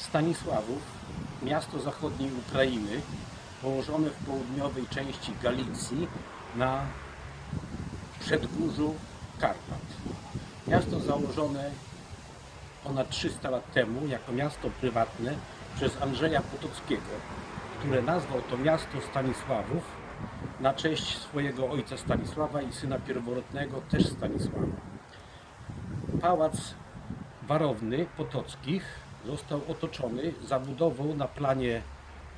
Stanisławów, miasto zachodniej Ukrainy, położone w południowej części Galicji na przedgórzu Karpat. Miasto założone ponad 300 lat temu jako miasto prywatne przez Andrzeja Potockiego, które nazwał to miasto Stanisławów na cześć swojego ojca Stanisława i syna pierworodnego też Stanisława. Pałac Warowny Potockich został otoczony zabudową na planie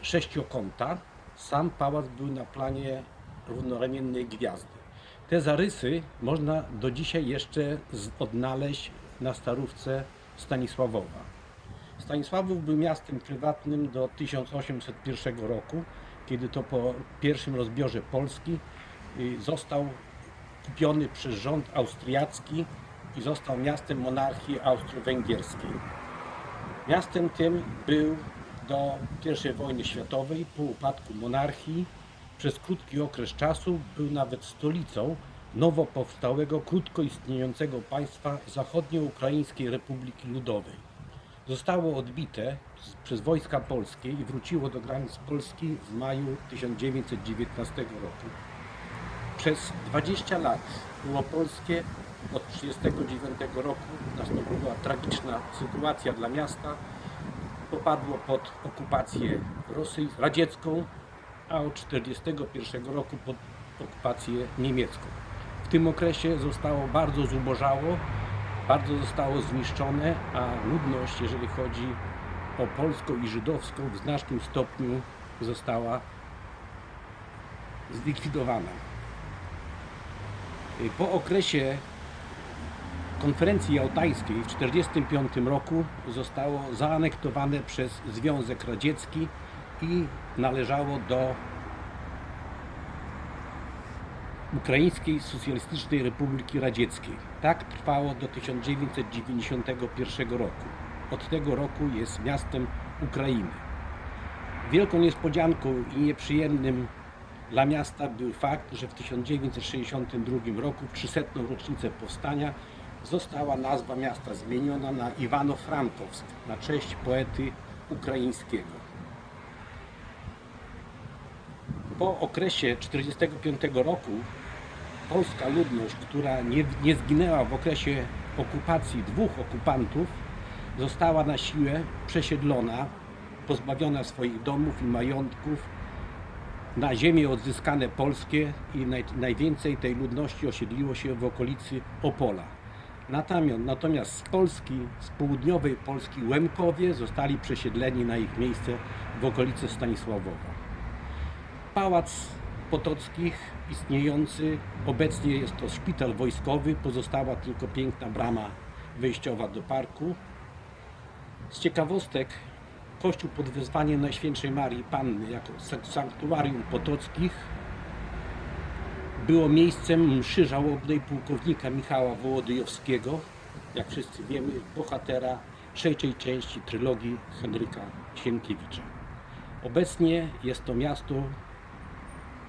sześciokąta. Sam pałac był na planie równoramiennej gwiazdy. Te zarysy można do dzisiaj jeszcze odnaleźć na starówce Stanisławowa. Stanisławów był miastem prywatnym do 1801 roku, kiedy to po pierwszym rozbiorze Polski y, został kupiony przez rząd austriacki i został miastem monarchii austro-węgierskiej. Miastem tym był do I wojny światowej, po upadku monarchii, przez krótki okres czasu był nawet stolicą nowo powstałego, krótko istniejącego państwa Zachodnioukraińskiej Republiki Ludowej. Zostało odbite przez wojska polskie i wróciło do granic Polski w maju 1919 roku. Przez 20 lat było polskie. Od 1939 roku nastąpiła tragiczna sytuacja dla miasta. Popadło pod okupację Rosji, radziecką, a od 1941 roku pod okupację niemiecką. W tym okresie zostało bardzo zubożało, bardzo zostało zniszczone, a ludność, jeżeli chodzi o polską i żydowską, w znacznym stopniu została zlikwidowana. Y, Po okresie konferencji jałtańskiej w 1945 roku zostało zaanektowane przez Związek Radziecki i należało do Ukraińskiej Socjalistycznej Republiki Radzieckiej. Tak trwało do 1991 roku. Od tego roku jest miastem Ukrainy. Wielką niespodzianką i nieprzyjemnym dla miasta był fakt, że w 1962 roku, w 300. rocznicę powstania, została nazwa miasta zmieniona na Iwano-Frankowsk, na cześć poety ukraińskiego. Po okresie 1945 roku polska ludność, która nie, nie zginęła w okresie okupacji dwóch okupantów, została na siłę przesiedlona, pozbawiona swoich domów i majątków na ziemie odzyskane polskie i naj, najwięcej tej ludności osiedliło się w okolicy Opola. Natomiast, natomiast z Polski, z południowej Polski Łemkowie zostali przesiedleni na ich miejsce w okolicy Stanisławowa. Pałac Potockich istniejący, obecnie jest to szpital wojskowy, pozostała tylko piękna brama wejściowa do parku. Z ciekawostek kościół pod wezwaniem Najświętszej Marii Panny jako sanktuarium Potockich było miejscem mszy żałobnej pułkownika Michała Wołodyjowskiego, jak wszyscy wiemy, bohatera trzeciej części trylogii Henryka Sienkiewicza. Obecnie jest to miasto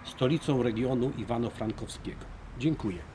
stolicą regionu Iwano-Frankowskiego. Dziękuję.